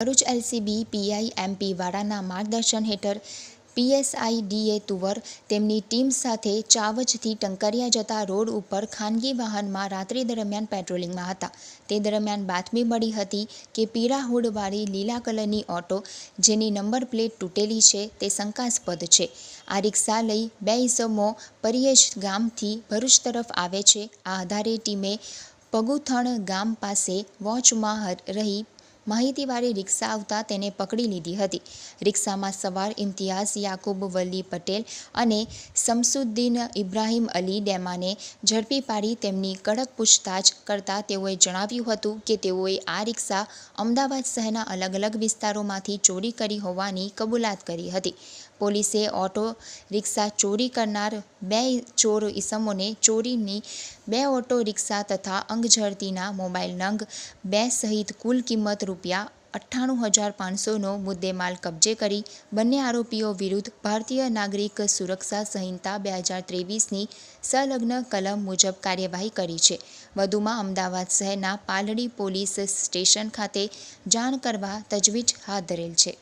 Bharuch LCB, PI, MP વાળાના માર્ગદર્શન હેઠળ પીએસઆઈ ડીએ તુવર તેમની ટીમ સાથે ચાવજથી ટંકરિયા જતા રોડ ઉપર ખાનગી વાહનમાં રાત્રિ દરમિયાન પેટ્રોલિંગમાં હતા. તે દરમિયાન બાતમી મળી હતી કે પીળા હુડવાળી લીલા કલરની ઓટો, જેની નંબર પ્લેટ તૂટેલી છે, તે શંકાસ્પદ છે. આ રિક્ષા લઈ બે ઇસમો પરિયેજ ગામથી ભરૂચ તરફ આવે છે. આ આધારે ટીમે પગુથણ ગામ પાસે વોચમાં રહી માહિતીવાળી રિક્ષા આવતા તેને પકડી લીધી હતી. રિક્ષામાં સવાર ઇમ્તિયાઝ યાકુબ વલી પટેલ અને શમસુદ્દીન ઇબ્રાહીમ અલી ડેમાને ઝડપી પાડી તેમની કડક પૂછતાછ કરતા તેઓએ જણાવ્યું હતું કે તેઓએ આ રિક્ષા અમદાવાદ શહેરના અલગ અલગ વિસ્તારોમાંથી ચોરી કરી હોવાની કબૂલાત કરી હતી. પોલીસે ઓટો રિક્ષા ચોરી કરનાર બે ચોર ઇસમોને ચોરીની બે ઓટો રિક્ષા તથા અંગઝડતીના મોબાઈલ નંગ, બે સહિત કુલ કિંમત રૂપિયા અઠ્ઠાણું હજાર પાંચસોનો મુદ્દેમાલ કબજે કરી બંને આરોપીઓ વિરુદ્ધ ભારતીય નાગરિક સુરક્ષા સંહિતા બે હજાર ત્રેવીસની સંલગ્ન કલમ મુજબ કાર્યવાહી કરી છે. વધુમાં અમદાવાદ શહેરના પાલડી પોલીસ સ્ટેશન ખાતે જાણ કરવા તજવીજ હાથ ધરેલ છે.